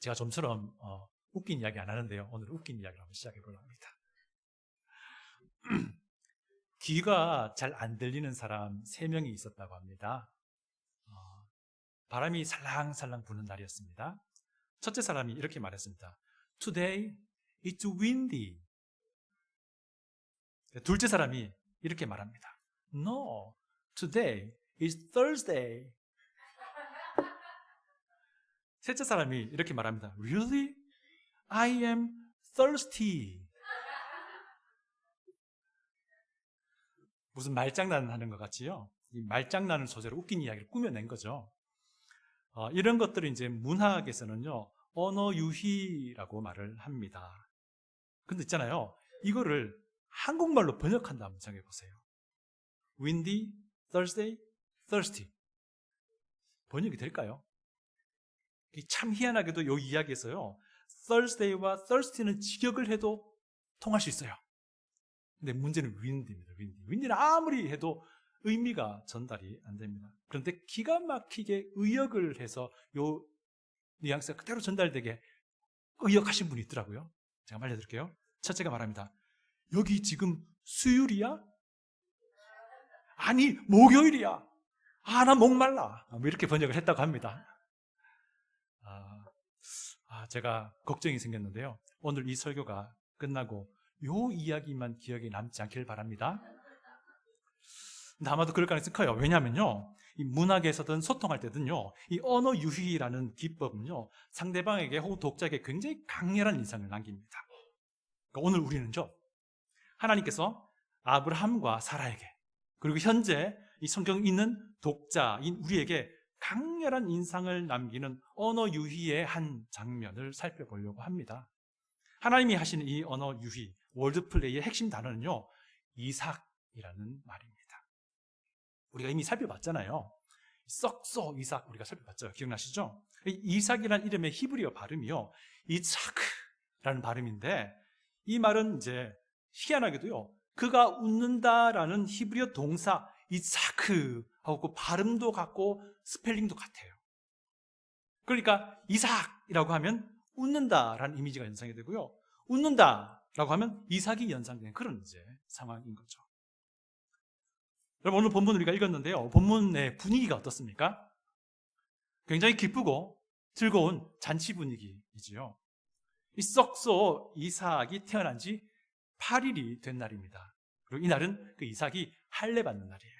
제가 좀처럼 어, 웃긴 이야기 안 하는데요. 오늘 웃긴 이야기를 한번 시작해 보려고 합니다. 귀가 잘 안 들리는 사람 3명이 있었다고 합니다. 어, 바람이 살랑살랑 부는 날이었습니다. 첫째 사람이 이렇게 말했습니다. Today it's windy. 둘째 사람이 이렇게 말합니다. No, today is Thursday. 셋째 사람이 이렇게 말합니다. Really? I am thirsty. 무슨 말장난 하는 것 같지요? 이 말장난을 소재로 웃긴 이야기를 꾸며낸 거죠. 어, 이런 것들을 이제 문학에서는요, 언어 유희라고 말을 합니다. 근데 있잖아요. 이거를 한국말로 번역한다 한번 생각해 보세요. windy, Thursday, thirsty. 번역이 될까요? 이참 희한하게도 이 이야기에서요. Thursday와 thirsty는 직역을 해도 통할 수 있어요. 근데 문제는 wind입니다. wind. wind는 아무리 해도 의미가 전달이 안 됩니다. 그런데 기가 막히게 의역을 해서 요 뉘앙스가 그대로 전달되게 의역하신 분이 있더라고요. 제가 알려드릴게요. 첫째가 말합니다. 여기 지금 수요일이야? 아니, 목요일이야. 아, 나 목말라. 뭐 이렇게 번역을 했다고 합니다. 아, 아, 제가 걱정이 생겼는데요. 오늘 이 설교가 끝나고 요 이야기만 기억에 남지 않길 바랍니다. 아마도 그럴 가능성이 커요. 왜냐하면요. 이 문학에서든 소통할 때든요. 이 언어 유희라는 기법은요. 상대방에게 혹은 독자에게 굉장히 강렬한 인상을 남깁니다. 그러니까 오늘 우리는요. 하나님께서 아브라함과 사라에게 그리고 현재 이 성경 있는 독자인 우리에게 강렬한 인상을 남기는 언어 유희의 한 장면을 살펴보려고 합니다. 하나님이 하시는 이 언어 유희, 월드플레이의 핵심 단어는요, 이삭이라는 말입니다. 우리가 이미 살펴봤잖아요. 썩소 이삭 우리가 살펴봤죠. 기억나시죠? 이 이삭이라는 이름의 히브리어 발음이요, 이차크라는 발음인데 이 말은 이제 희한하게도요, 그가 웃는다라는 히브리어 동사 이사크하고 그 발음도 같고 스펠링도 같아요. 그러니까 이삭이라고 하면 웃는다라는 이미지가 연상이 되고요. 웃는다라고 하면 이삭이 연상되는 그런 이제 상황인 거죠. 여러분 오늘 본문 우리가 읽었는데요. 본문의 분위기가 어떻습니까? 굉장히 기쁘고 즐거운 잔치 분위기이지요. 이 썩소 이삭이 태어난 지 8일이 된 날입니다. 그리고 이 날은 그 이삭이 할례 받는 날이에요.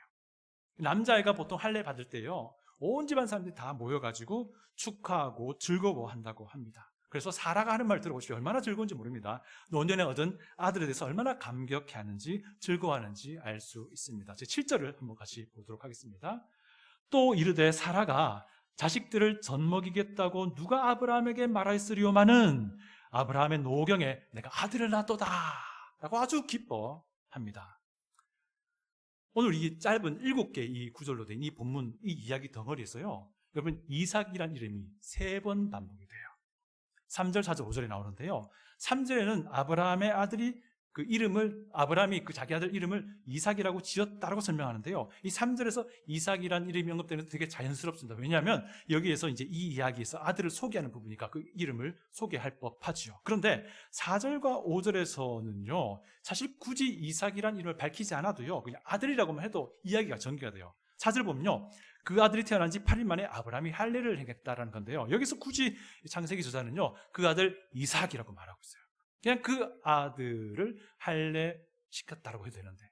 남자애가 보통 할례 받을 때요. 온 집안 사람들이 다 모여가지고 축하하고 즐거워한다고 합니다. 그래서 사라가 하는 말 들어보시오. 얼마나 즐거운지 모릅니다. 노년에 얻은 아들에 대해서 얼마나 감격해하는지 즐거워하는지 알 수 있습니다. 제 7절을 한번 같이 보도록 하겠습니다. 또 이르되 사라가 자식들을 젖먹이겠다고 누가 아브라함에게 말하였으리오마는 아브라함의 노경에 내가 아들을 낳았도다 라고 아주 기뻐합니다. 오늘 이 짧은 일곱 개 이 구절로 된 이 본문 이 이야기 덩어리에서요. 여러분 이삭이란 이름이 세 번 반복이 돼요. 3절, 4절, 5절에 나오는데요. 3절에는 아브라함의 아들이 그 이름을 아브라함이 그 자기 아들 이름을 이삭이라고 지었다라고 설명하는데요. 이 3절에서 이삭이란 이름이 언급되는 되게 자연스럽습니다. 왜냐하면 여기에서 이제 이 이야기에서 아들을 소개하는 부분이니까 그 이름을 소개할 법하지요. 그런데 4절과 5절에서는요. 사실 굳이 이삭이란 이름을 밝히지 않아도요. 그냥 아들이라고만 해도 이야기가 전개가 돼요. 4절 보면요. 그 아들이 태어난 지 8일 만에 아브라함이 할례를 행했다라는 건데요. 여기서 굳이 창세기 저자는요. 그 아들 이삭이라고 말하고 있어요. 그냥 그 아들을 할례 시켰다라고 해도 되는데.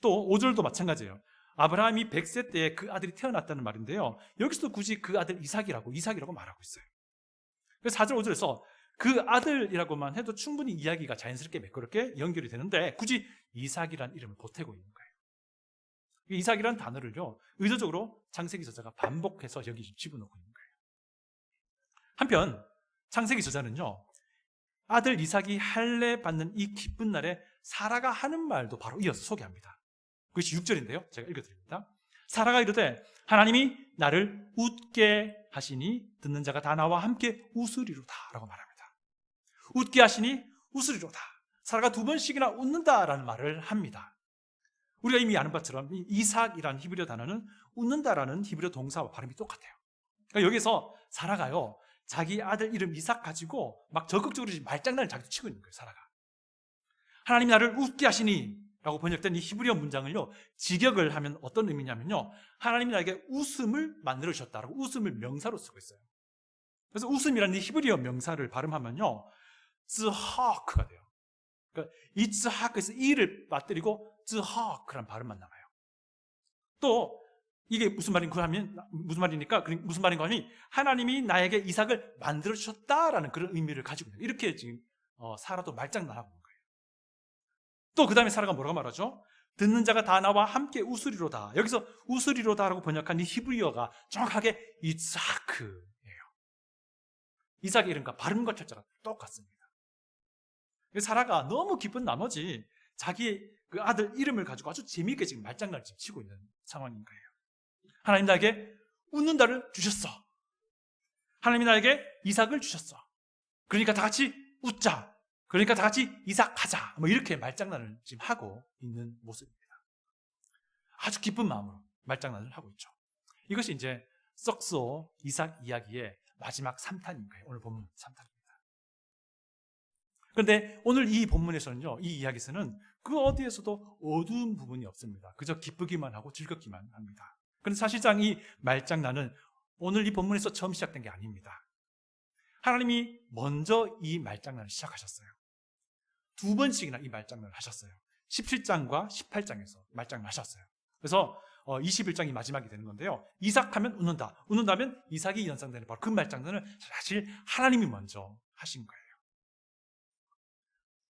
또 5절도 마찬가지예요. 아브라함이 100세 때에 그 아들이 태어났다는 말인데요. 여기서도 굳이 그 아들 이삭이라고 이삭이라고 말하고 있어요. 그래서 4절 5절에서 그 아들이라고만 해도 충분히 이야기가 자연스럽게 매끄럽게 연결이 되는데 굳이 이삭이란 이름을 보태고 있는 거예요. 이삭이란 단어를요, 의도적으로 창세기 저자가 반복해서 여기 집어넣고 있는 거예요. 한편, 창세기 저자는요, 아들 이삭이 할례 받는 이 기쁜 날에 사라가 하는 말도 바로 이어서 소개합니다. 그것이 6절인데요. 제가 읽어드립니다. 사라가 이르되 하나님이 나를 웃게 하시니 듣는 자가 다 나와 함께 웃으리로다 라고 말합니다. 웃게 하시니 웃으리로다. 사라가 두 번씩이나 웃는다라는 말을 합니다. 우리가 이미 아는 것처럼 이 이삭이라는 히브리어 단어는 웃는다라는 히브리어 동사와 발음이 똑같아요. 그러니까 여기서 사라가요 자기 아들 이름 이삭 가지고 막 적극적으로 말장난을 자기도 치고 있는 거예요, 사라가. 하나님이 나를 웃게 하시니 라고 번역된 이 히브리어 문장을요, 직역을 하면 어떤 의미냐면요, 하나님이 나에게 웃음을 만들어 주셨다라고 웃음을 명사로 쓰고 있어요. 그래서 웃음이라는 이 히브리어 명사를 발음하면요, 즈하크가 돼요. 그러니까 이 즈하크에서 이를 빠뜨리고 즈하크라는 발음만 나와요. 또 이게 무슨 말인가 하면 무슨 말이니까 무슨 말인가 하니 하나님이 나에게 이삭을 만들어 주셨다라는 그런 의미를 가지고 있는 이렇게 지금 어, 사라도 말장난하고 있는 거예요. 또 그 다음에 사라가 뭐라고 말하죠? 듣는 자가 다 나와 함께 웃으리로다. 여기서 웃으리로다라고 번역한 이 히브리어가 정확하게 이삭크예요. 이삭의 이름과 발음과 철자가 똑같습니다. 사라가 너무 기쁜 나머지 자기 그 아들 이름을 가지고 아주 재미있게 지금 말장난을 지금 치고 있는 상황인 거예요. 하나님 나에게 웃는다를 주셨어. 하나님이 나에게 이삭을 주셨어. 그러니까 다 같이 웃자. 그러니까 다 같이 이삭하자. 뭐 이렇게 말장난을 지금 하고 있는 모습입니다. 아주 기쁜 마음으로 말장난을 하고 있죠. 이것이 이제 썩소 이삭 이야기의 마지막 3탄인 거예요. 오늘 본문 3탄입니다. 그런데 오늘 이 본문에서는요, 이 이야기에서는 그 어디에서도 어두운 부분이 없습니다. 그저 기쁘기만 하고 즐겁기만 합니다. 그런데 사실상 이 말장난은 오늘 이 본문에서 처음 시작된 게 아닙니다. 하나님이 먼저 이 말장난을 시작하셨어요. 두 번씩이나 이 말장난을 하셨어요. 17장과 18장에서 말장난을 하셨어요. 그래서 21장이 마지막이 되는 건데요. 이삭하면 웃는다. 웃는다면 이삭이 연상되는 바로 그 말장난을 사실 하나님이 먼저 하신 거예요.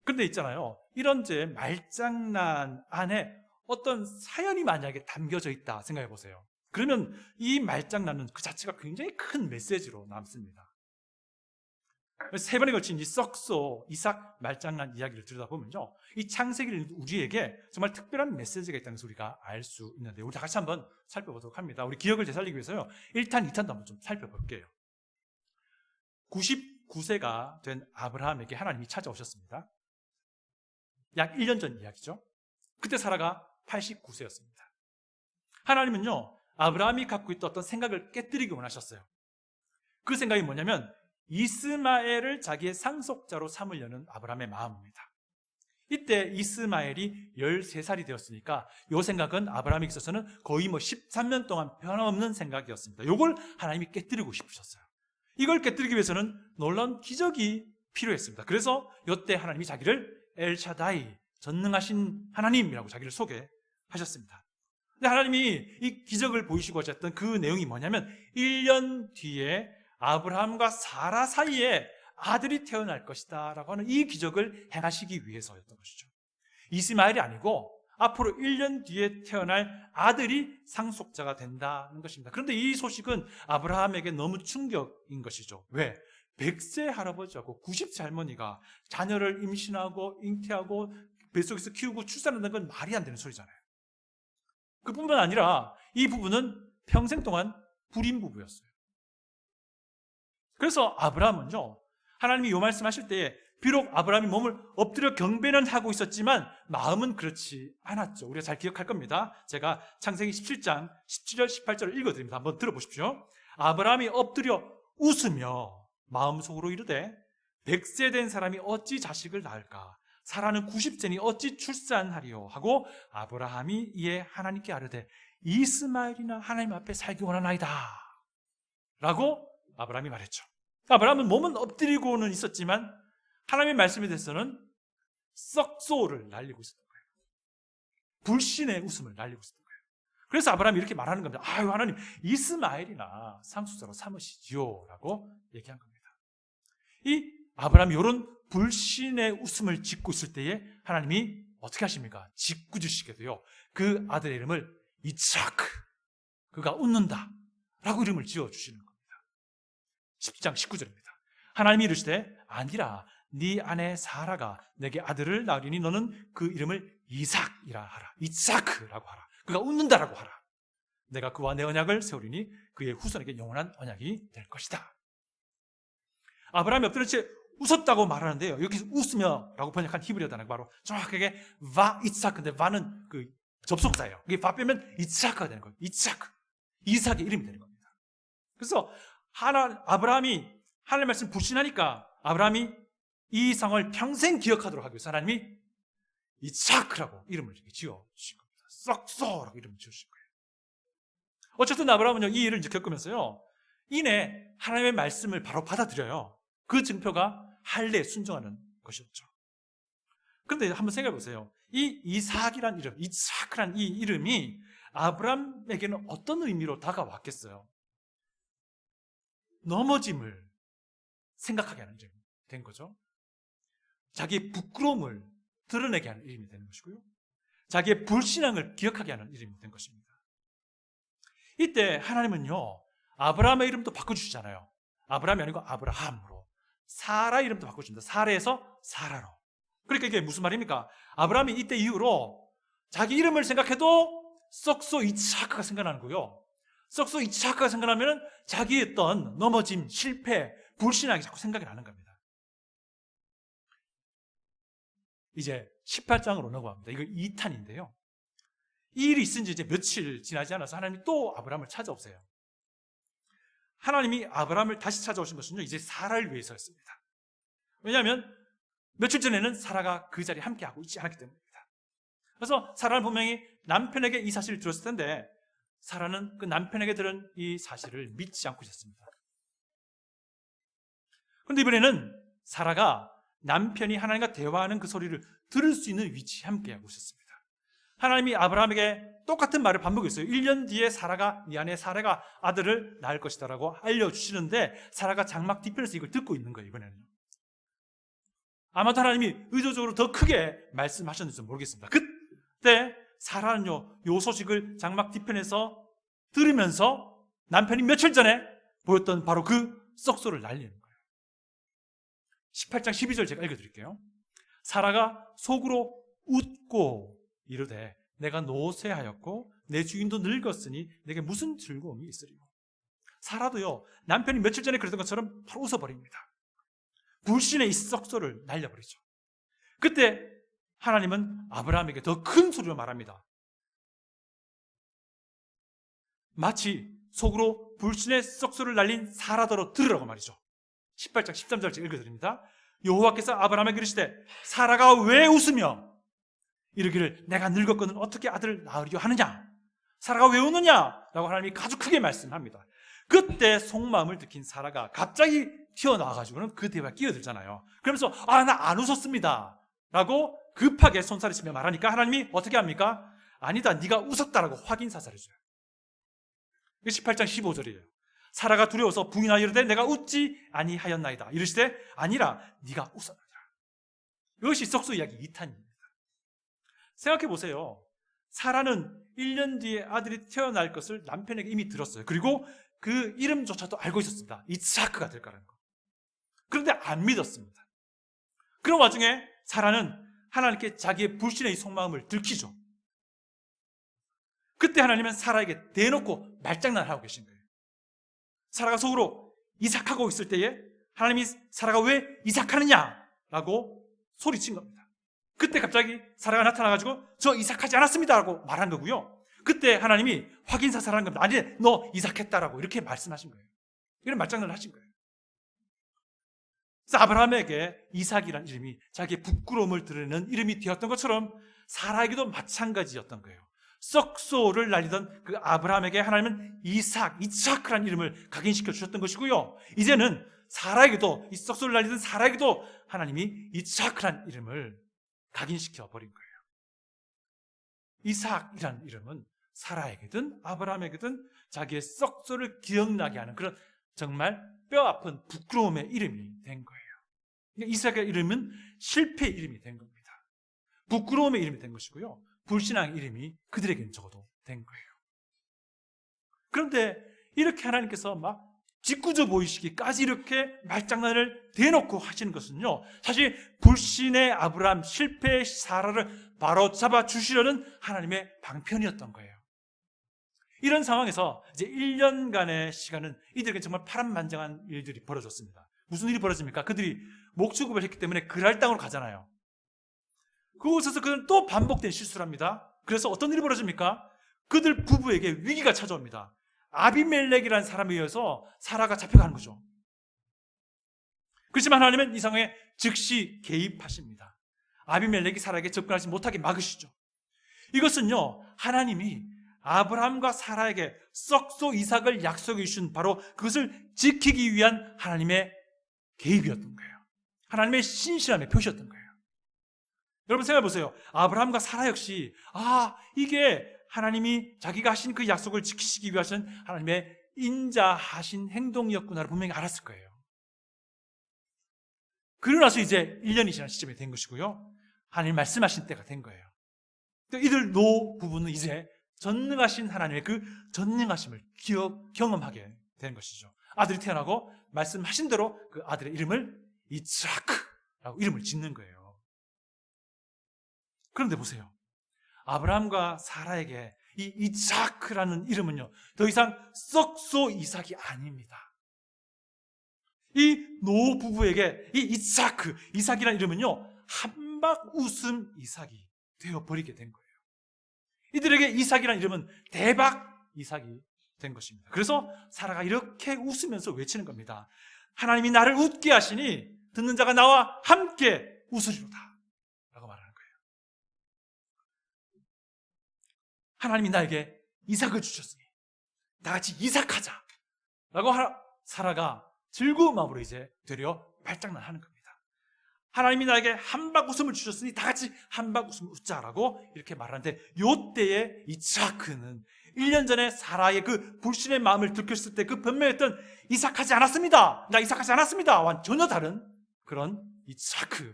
그런데 있잖아요. 이런 제 말장난 안에 어떤 사연이 만약에 담겨져 있다 생각해 보세요. 그러면 이 말장난은 그 자체가 굉장히 큰 메시지로 남습니다. 세 번에 걸친 이 썩소 이삭 말장난 이야기를 들여다보면요. 이 창세기를 우리에게 정말 특별한 메시지가 있다는 우리가 알 수 있는데 우리 다 같이 한번 살펴보도록 합니다. 우리 기억을 되살리기 위해서요. 1탄, 2탄도 한번 좀 살펴볼게요. 99세가 된 아브라함에게 하나님이 찾아오셨습니다. 약 1년 전 이야기죠. 그때 사라가 89세였습니다. 하나님은요, 아브라함이 갖고 있던 어떤 생각을 깨뜨리기 원하셨어요. 그 생각이 뭐냐면, 이스마엘을 자기의 상속자로 삼으려는 아브라함의 마음입니다. 이때 이스마엘이 13살이 되었으니까 이 생각은 아브라함에 있어서는 거의 뭐 13년 동안 변함없는 생각이었습니다. 이걸 하나님이 깨뜨리고 싶으셨어요. 이걸 깨뜨리기 위해서는 놀라운 기적이 필요했습니다. 그래서 이때 하나님이 자기를 엘샤다이, 전능하신 하나님이라고 자기를 소개 하셨습니다. 근데 하나님이 이 기적을 보이시고자 했던 그 내용이 뭐냐면 1년 뒤에 아브라함과 사라 사이에 아들이 태어날 것이다 라고 하는 이 기적을 행하시기 위해서였던 것이죠. 이스마엘이 아니고 앞으로 1년 뒤에 태어날 아들이 상속자가 된다는 것입니다. 그런데 이 소식은 아브라함에게 너무 충격인 것이죠. 왜? 100세 할아버지하고 90세 할머니가 자녀를 임신하고 잉태하고 뱃속에서 키우고 출산한다는 건 말이 안 되는 소리잖아요. 그뿐만 아니라 이 부부는 평생 동안 불임 부부였어요. 그래서 아브라함은요, 하나님이 요 말씀하실 때 비록 아브라함이 몸을 엎드려 경배는 하고 있었지만 마음은 그렇지 않았죠. 우리가 잘 기억할 겁니다. 제가 창세기 17장 17절 18절을 읽어드립니다. 한번 들어보십시오. 아브라함이 엎드려 웃으며 마음속으로 이르되 백세 된 사람이 어찌 자식을 낳을까? 사라는 90세니 어찌 출산하리요? 하고 아브라함이 이에 하나님께 아뢰되 이스마엘이나 하나님 앞에 살기 원하나이다. 라고 아브라함이 말했죠. 아브라함은 몸은 엎드리고는 있었지만 하나님의 말씀에 대해서는 썩소를 날리고 있었던 거예요. 불신의 웃음을 날리고 있었던 거예요. 그래서 아브라함이 이렇게 말하는 겁니다. 아유 하나님 이스마엘이나 상속자로 삼으시지요 라고 얘기한 겁니다. 이 아브라함이 이런 불신의 웃음을 짓고 있을 때에 하나님이 어떻게 하십니까? 짓궂으시게 돼요. 그 아들의 이름을 이츠라크 그가 웃는다 라고 이름을 지어주시는 겁니다. 10장 19절입니다. 하나님이 이르시되 아니라 네 아내 사라가 내게 아들을 낳으리니 너는 그 이름을 이삭이라 하라. 이삭크라고 하라. 그가 웃는다라고 하라. 내가 그와 내 언약을 세우리니 그의 후손에게 영원한 언약이 될 것이다. 아브라함이 엎드려 채 웃었다고 말하는데요. 여기서 웃으며라고 번역한 히브리어 단어가 바로 정확하게 바 이삭인데 바는 그 접속사예요. 이게 바 빼면 이삭가 되는 거예요. 이삭. 이삭의 이름이 되는 겁니다. 그래서 하나 아브라함이 하나님 말씀 불신하니까 아브라함이 이 상을 평생 기억하도록 하기 위해서 하나님이 이차크라고 이름을 지어 주신 겁니다. 썩소라고 이름을 지으신 거예요. 어쨌든 아브라함은요 이 일을 겪으면서요 이내 하나님의 말씀을 바로 받아들여요. 그 증표가 할례에 순종하는 것이었죠. 그런데 한번 생각해 보세요. 이 이삭이란 이름, 이삭이란 이 이름이 아브라함에게는 어떤 의미로 다가왔겠어요? 넘어짐을 생각하게 하는 이름이 된 거죠. 자기의 부끄러움을 드러내게 하는 이름이 되는 것이고요. 자기의 불신앙을 기억하게 하는 이름이 된 것입니다. 이때 하나님은요, 아브라함의 이름도 바꿔주시잖아요. 아브라함이 아니고 아브라함으로. 사라 이름도 바꿔줍니다. 사라에서 사라로. 그러니까 이게 무슨 말입니까? 아브라함이 이때 이후로 자기 이름을 생각해도 썩소 이츠하크가 생각나는 거요. 썩소 이츠하크가 생각나면 자기의 어떤 넘어짐, 실패, 불신앙이 자꾸 생각이 나는 겁니다. 이제 18장으로 넘어갑니다. 이거 2탄인데요. 이 일이 있은 지 이제 며칠 지나지 않아서 하나님이 또 아브라함을 찾아오세요. 하나님이 아브라함을 다시 찾아오신 것은요, 이제 사라를 위해서였습니다. 왜냐하면 며칠 전에는 사라가 그 자리에 함께하고 있지 않았기 때문입니다. 그래서 사라는 분명히 남편에게 이 사실을 들었을 텐데, 사라는 그 남편에게 들은 이 사실을 믿지 않고 있었습니다. 그런데 이번에는 사라가 남편이 하나님과 대화하는 그 소리를 들을 수 있는 위치에 함께하고 있었습니다. 하나님이 아브라함에게 똑같은 말을 반복했어요. 1년 뒤에 사라가 이 안에 사라가 아들을 낳을 것이다라고 알려주시는데 사라가 장막 뒤편에서 이걸 듣고 있는 거예요. 이번에는 아마도 하나님이 의도적으로 더 크게 말씀하셨는지 모르겠습니다. 그때 사라는요, 요 소식을 장막 뒤편에서 들으면서 남편이 며칠 전에 보였던 바로 그 썩소를 날리는 거예요. 18장 12절 제가 읽어드릴게요. 사라가 속으로 웃고 이르되 내가 노쇠하였고 내 주인도 늙었으니 내게 무슨 즐거움이 있으리요. 사라도요 남편이 며칠 전에 그랬던 것처럼 바로 웃어버립니다. 불신의 이 썩소를 날려버리죠. 그때 하나님은 아브라함에게 더 큰 소리로 말합니다. 마치 속으로 불신의 썩소를 날린 사라더러 들으라고 말이죠. 18장 13절째 읽어드립니다. 여호와께서 아브라함에게 이르시되 사라가 왜 웃으며 이르기를 내가 늙었거든 어떻게 아들을 낳으려 하느냐 사라가 왜 웃느냐 라고 하나님이 아주 크게 말씀합니다. 그때 속마음을 느낀 사라가 갑자기 튀어나와가지고는 그 대화에 끼어들잖아요. 그러면서 아 나 안 웃었습니다 라고 급하게 손살을 치며 말하니까 하나님이 어떻게 합니까? 아니다 네가 웃었다라고 확인 사살해 줘요. 18장 15절이에요. 사라가 두려워서 부인하여 이르되 내가 웃지 아니하였나이다. 이르시되 아니라 네가 웃었느니라. 이것이 썩소 이야기 2탄입니다. 생각해 보세요. 사라는 1년 뒤에 아들이 태어날 것을 남편에게 이미 들었어요. 그리고 그 이름조차도 알고 있었습니다. 이츠하크가 될 거라는 거. 그런데 안 믿었습니다. 그런 와중에 사라는 하나님께 자기의 불신의 속마음을 들키죠. 그때 하나님은 사라에게 대놓고 말장난을 하고 계신 거예요. 사라가 속으로 이삭하고 있을 때에 하나님이 사라가 왜 이삭하느냐라고 소리친 겁니다. 그때 갑자기 사라가 나타나가지고 저 이삭하지 않았습니다라고 말한 거고요. 그때 하나님이 확인 사살 한 겁니다. 아니, 너 이삭했다라고 이렇게 말씀하신 거예요. 이런 말장난을 하신 거예요. 그래서 아브라함에게 이삭이라는 이름이 자기의 부끄러움을 드러내는 이름이 되었던 것처럼 사라에게도 마찬가지였던 거예요. 썩소를 날리던 그 아브라함에게 하나님은 이삭, 이차크라는 이름을 각인시켜 주셨던 것이고요. 이제는 사라에게도 이 썩소를 날리던 사라에게도 하나님이 이차크라는 이름을 각인시켜 버린 거예요. 이삭이라는 이름은 사라에게든 아브라함에게든 자기의 썩소를 기억나게 하는 그런 정말 뼈 아픈 부끄러움의 이름이 된 거예요. 그러니까 이삭의 이름은 실패의 이름이 된 겁니다. 부끄러움의 이름이 된 것이고요. 불신앙의 이름이 그들에게는 적어도 된 거예요. 그런데 이렇게 하나님께서 막 짓궂어 보이시기까지 이렇게 말장난을 대놓고 하시는 것은요, 사실 불신의 아브라함, 실패의 사라를 바로 잡아 주시려는 하나님의 방편이었던 거예요. 이런 상황에서 이제 1년간의 시간은 이들에게 정말 파란만장한 일들이 벌어졌습니다. 무슨 일이 벌어집니까? 그들이 목축업을 했기 때문에 그랄 땅으로 가잖아요. 그곳에서 그들은 또 반복된 실수를 합니다. 그래서 어떤 일이 벌어집니까? 그들 부부에게 위기가 찾아옵니다. 아비멜렉이라는 사람에 의해서 사라가 잡혀가는 거죠. 그렇지만 하나님은 이 상황에 즉시 개입하십니다. 아비멜렉이 사라에게 접근하지 못하게 막으시죠. 이것은요, 하나님이 아브라함과 사라에게 썩소 이삭을 약속해 주신 바로 그것을 지키기 위한 하나님의 개입이었던 거예요. 하나님의 신실함의 표시였던 거예요. 여러분 생각해 보세요. 아브라함과 사라 역시 아 이게 하나님이 자기가 하신 그 약속을 지키시기 위하신 하나님의 인자하신 행동이었구나를 분명히 알았을 거예요. 그러고 나서 이제 1년이 지난 시점이 된 것이고요. 하나님 말씀하신 때가 된 거예요. 이들 노 부부는 이제 전능하신 하나님의 그 전능하심을 기억, 경험하게 된 것이죠. 아들이 태어나고 말씀하신 대로 그 아들의 이름을 이츠라크라고 이름을 짓는 거예요. 그런데 보세요. 아브라함과 사라에게 이 이츠라크라는 이름은요, 더 이상 썩소 이삭이 아닙니다. 이 노 부부에게 이 이츠라크, 이삭이라는 이름은요, 한박 웃음 이삭이 되어버리게 된 거예요. 이들에게 이삭이라는 이름은 대박 이삭이 된 것입니다. 그래서 사라가 이렇게 웃으면서 외치는 겁니다. 하나님이 나를 웃게 하시니 듣는 자가 나와 함께 웃으리로다. 하나님이 나에게 이삭을 주셨으니 다 같이 이삭하자. 라고 사라가 즐거운 마음으로 이제 되려 발장난 하는 겁니다. 하나님이 나에게 한박 웃음을 주셨으니 다 같이 한박 웃음을 웃자라고 이렇게 말하는데 요 때에 이삭은 1년 전에 사라의 그 불신의 마음을 들켰을 때 그 변명했던 이삭하지 않았습니다. 나 이삭하지 않았습니다. 와 전혀 다른 그런 이삭인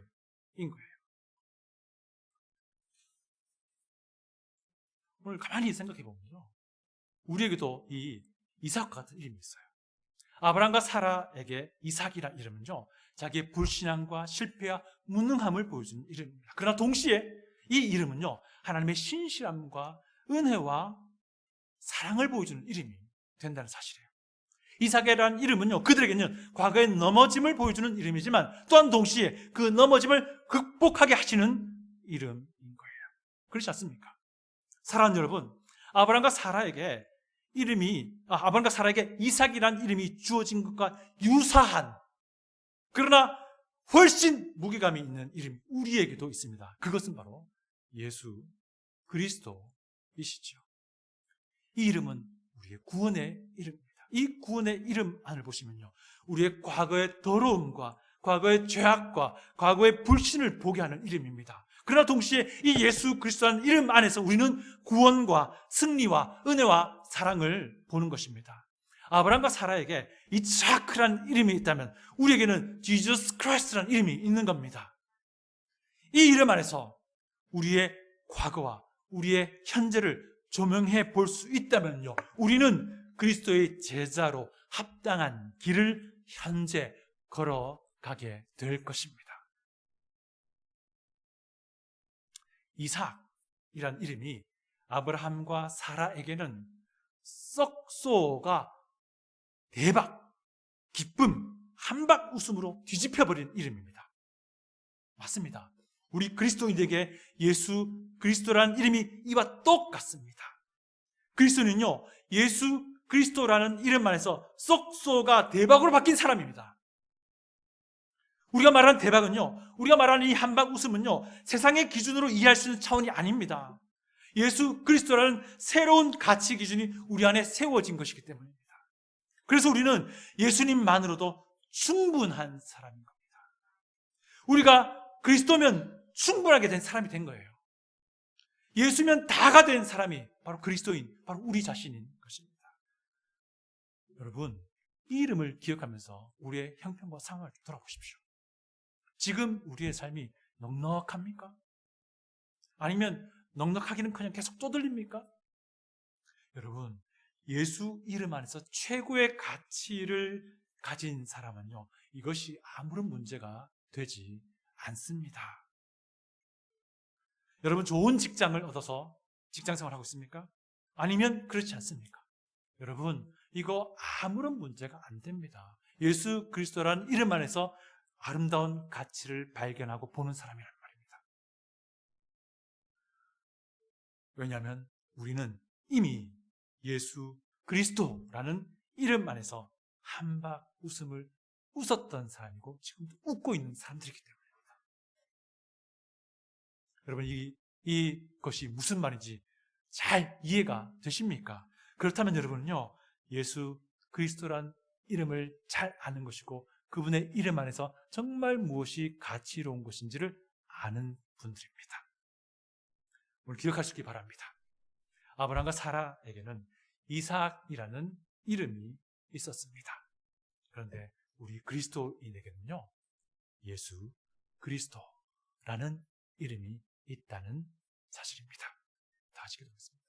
거예요. 오늘 가만히 생각해 보면요. 우리에게도 이 이삭 같은 이름이 있어요. 아브라함과 사라에게 이삭이라 이름은요. 자기의 불신앙과 실패와 무능함을 보여주는 이름입니다. 그러나 동시에 이 이름은요. 하나님의 신실함과 은혜와 사랑을 보여주는 이름이 된다는 사실이에요. 이삭이라는 이름은요, 그들에게는 과거의 넘어짐을 보여주는 이름이지만 또한 동시에 그 넘어짐을 극복하게 하시는 이름인 거예요. 그렇지 않습니까? 사랑하는 여러분, 아브라함과 사라에게 이름이, 아, 아브라함과 사라에게 이삭이라는 이름이 주어진 것과 유사한 그러나 훨씬 무게감이 있는 이름이 우리에게도 있습니다. 그것은 바로 예수 그리스도이시죠. 이 이름은 우리의 구원의 이름입니다. 이 구원의 이름 안을 보시면요. 우리의 과거의 더러움과 과거의 죄악과 과거의 불신을 보게 하는 이름입니다. 그러나 동시에 이 예수 그리스도라는 이름 안에서 우리는 구원과 승리와 은혜와 사랑을 보는 것입니다. 아브라함과 사라에게 이차크란 이름이 있다면 우리에게는 지저스 크라이스트라는 이름이 있는 겁니다. 이 이름 안에서 우리의 과거와 우리의 현재를 조명해 볼 수 있다면요. 우리는 그리스도의 제자로 합당한 길을 현재 걸어가게 될 것입니다. 이삭이란 이름이 아브라함과 사라에게는 썩소가 대박, 기쁨, 한박 웃음으로 뒤집혀버린 이름입니다. 맞습니다. 우리 그리스도인에게 예수 그리스도라는 이름이 이와 똑같습니다. 그리스도는요, 예수 그리스도라는 이름 안에서 쏙쏘가 대박으로 바뀐 사람입니다. 우리가 말하는 대박은요, 우리가 말하는 이 한박 웃음은요, 세상의 기준으로 이해할 수 있는 차원이 아닙니다. 예수 그리스도라는 새로운 가치 기준이 우리 안에 세워진 것이기 때문입니다. 그래서 우리는 예수님만으로도 충분한 사람인 겁니다. 우리가 그리스도면 충분하게 된 사람이 된 거예요. 예수면 다가 된 사람이 바로 그리스도인, 바로 우리 자신인 것입니다. 여러분, 이 이름을 기억하면서 우리의 형편과 상황을 돌아보십시오. 지금 우리의 삶이 넉넉합니까? 아니면 넉넉하기는 그냥 계속 떠들립니까? 여러분, 예수 이름 안에서 최고의 가치를 가진 사람은요, 이것이 아무런 문제가 되지 않습니다. 여러분, 좋은 직장을 얻어서 직장 생활 하고 있습니까? 아니면 그렇지 않습니까? 여러분, 이거 아무런 문제가 안 됩니다. 예수 그리스도라는 이름 안에서 아름다운 가치를 발견하고 보는 사람이란 말입니다. 왜냐하면 우리는 이미 예수 그리스도라는 이름 안에서 한박 웃음을 웃었던 사람이고 지금도 웃고 있는 사람들이기 때문입니다. 여러분 이 이것이 무슨 말인지 잘 이해가 되십니까? 그렇다면 여러분은요 예수 그리스도란 이름을 잘 아는 것이고 그분의 이름 안에서 정말 무엇이 가치로운 것인지를 아는 분들입니다. 오늘 기억하시기 바랍니다. 아브라함과 사라에게는 이삭이라는 이름이 있었습니다. 그런데 우리 그리스도인에게는요, 예수 그리스도라는 이름이 있다는 사실입니다. 다 같이 기도하겠습니다.